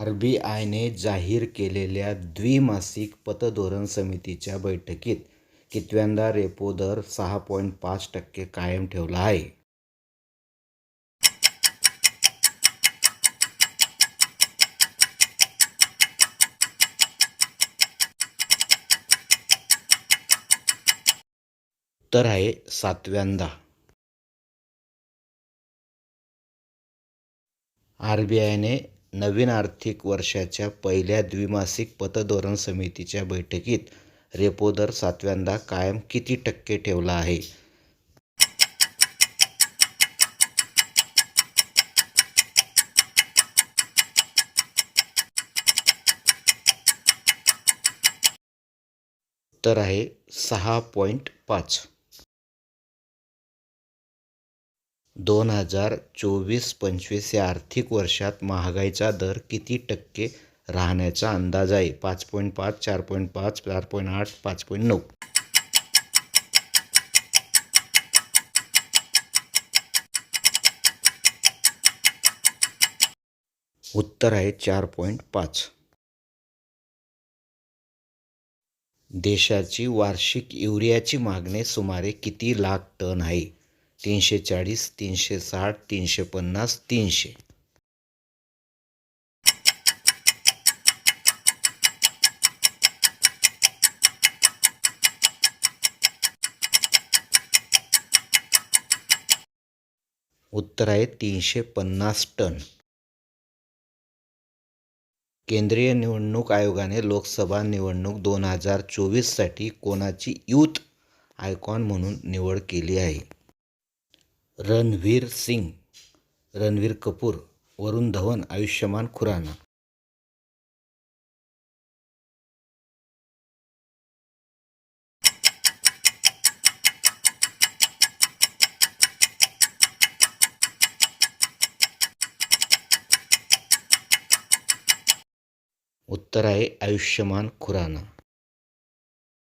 आर.बी.आयने जाहीर केलेल्या द्विमासिक पतधोरण समितीच्या बैठकीत कितव्यांदा रेपो दर सहा पॉइंट पाच टक्के कायम ठेवला आहे? उत्तर आहे सातव्यांदा. आर.बी.आयने नवीन आर्थिक वर्षाच्या पहिल्या द्विमासिक पतधोरण समितीच्या बैठकीत रेपो दर सातव्यांदा कायम किती टक्के ठेवला आहे? उत्तर आहे सहा पॉईंट पाच. दोन हजार चोवीस पंचवीस या आर्थिक वर्षात महागाईचा दर किती टक्के राहण्याचा अंदाज आहे? पाच पॉईंट पाच, चार पॉईंट पाच, चार पॉईंट आठ, पाच पॉईंट नऊ. उत्तर आहे चार पॉईंट पाच. देशाची वार्षिक युरियाची मागणी सुमारे किती लाख टन आहे? तीनशे चाळीस, तीनशे साठ, तीनशे पन्नास, तीनशे. उत्तर आहे तीनशे पन्नास टन. केंद्रीय निवडणूक आयोगाने लोकसभा निवडणूक दोन हजार चोवीससाठी कोणाची यूथ आयकॉन म्हणून निवड केली आहे? रणवीर सिंग, रणवीर कपूर, वरुण धवन, आयुष्यमान खुराना. उत्तर आहे आयुष्यमान खुराना.